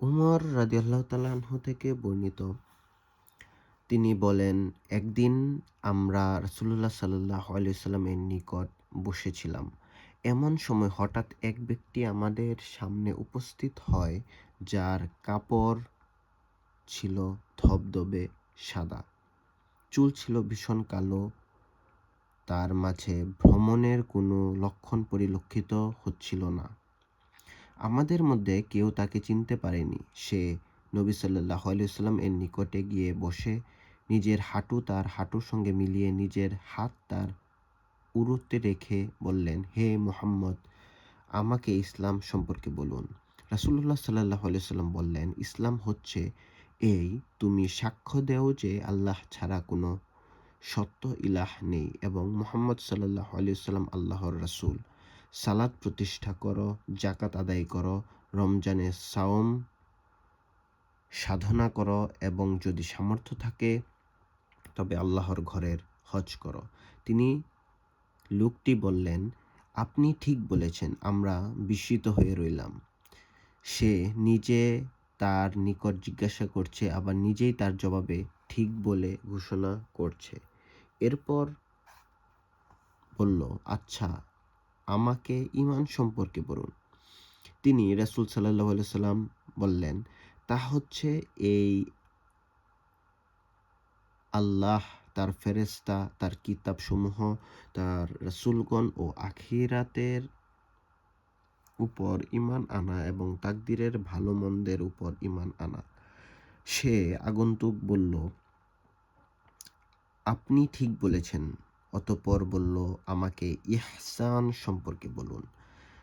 উমর রাদিয়াল্লাহু তাআলাহু থেকে বর্ণিত। তিনি বলেন, একদিন আমরা রাসূলুল্লাহ সাল্লাল্লাহু আলাইহি সাল্লামের নিকট বসেছিলাম। এমন সময় হঠাৎ এক ব্যক্তি আমাদের সামনে উপস্থিত হয়, যার কাপড় ছিল ধবধবে সাদা। চুল ছিল ভীষণ কালো। তার মাঝে ভ্রমণের কোনো লক্ষণ পরিলক্ষিত হচ্ছিল না। আমাদের মধ্যে কেউ তাকে চিনতে পারেনি। সে নবী সাল্লাহ আলিয়াল্লাম এর নিকটে গিয়ে বসে নিজের হাঁটু তার হাঁটুর সঙ্গে মিলিয়ে নিজের হাত তার উরুতে রেখে বললেন, হে মোহাম্মদ, আমাকে ইসলাম সম্পর্কে বলুন। রাসুল্লাহ সাল্লাহ আলিয়াল্লাম বললেন, ইসলাম হচ্ছে এই, তুমি সাক্ষ্য দেও যে আল্লাহ ছাড়া কোনো সত্য ইলাহ নেই এবং মোহাম্মদ সাল্লাহ আলিয়াল্লাম আল্লাহর রাসুল। সালাদ প্রতিষ্ঠা করো জাকাত আদায় করো, রমজানে সাওম সাধনা করো এবং যদি সামর্থ্য থাকে, তবে আল্লাহর ঘরের হজ করো। তিনি লোকটি বললেন, আপনি ঠিক বলেছেন, আমরা বিস্মিত হয়ে রইলাম। সে নিজে তার নিকট জিজ্ঞাসা করছে, আবার নিজেই তার জবাবে ঠিক বলে ঘোষণা করছে। এরপর বলল আচ্ছা আমাকে ইমান সম্পর্কে বলুন। তিনি রাসুল সাল্লাহ সাল্লাম বললেন, তা হচ্ছে এই আল্লাহ, তার ফেরেস্তা তার কিতাবসমূহ, তার রসুলগণ ও আখিরাতের উপর ইমান আনা এবং তাকদিরের ভালো মন্দের উপর ইমান আনা। সে আগন্তুক বলল, আপনি ঠিক বলেছেন। অতপর বলল, আমাকে ইহসান সম্পর্কে বলুন।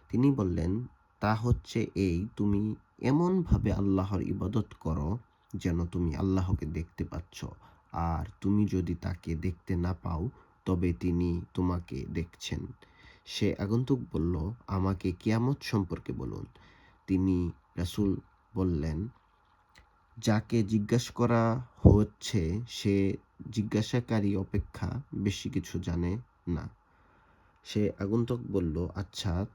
তিনি বললেন, তা হচ্ছে এই, তুমি এমনভাবে আল্লাহর ইবাদত করো যেন তুমি আল্লাহকে দেখতে পাচ্ছ। আর তুমি যদি তাকে দেখতে না পাও, তবে তিনি তোমাকে দেখছেন। সে আগন্তুক বলল, আমাকে কিয়ামত সম্পর্কে বলুন। তিনি রাসুল বললেন, যাকে জিজ্ঞাসা করা হচ্ছে, সে জিজ্ঞাসাকারী অপেক্ষা বেশি কিছু জানে না। সে আগন্তুক বলল আচ্ছা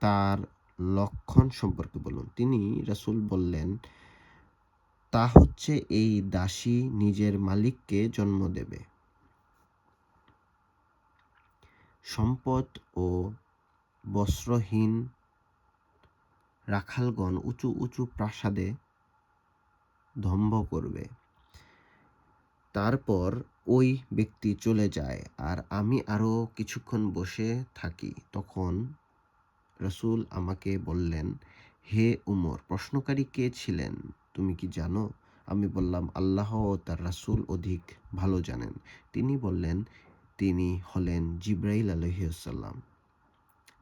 তার লক্ষণ সম্পর্কে বলুন। তিনি রাসুল বললেন, তা হচ্ছে এই দাসী নিজের মালিককে জন্ম দেবে। সম্পদ ও বস্ত্রহীন রাখালগণ উঁচু উঁচু প্রাসাদে ধম্ব করবে। তারপর ওই ব্যক্তি চলে যায় আর আমি আরও কিছুক্ষণ বসে থাকি। তখন রসুল আমাকে বললেন, হে উমর, প্রশ্নকারী কে ছিলেন? তুমি কি জানো? আমি বললাম, আল্লাহ ও তার রাসুল অধিক ভালো জানেন। তিনি বললেন, তিনি হলেন জিব্রাইল আলহিউসাল্লাম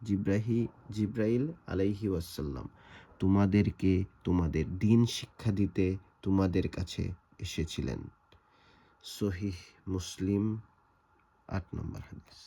জিব্রাহি, জিব্রাইল আলাইহি ওয়াসাল্লাম তোমাদেরকে তোমাদের দিন শিক্ষা দিতে তোমাদের কাছে এসেছিলেন। সহিহ মুসলিম আট নম্বর হাদিস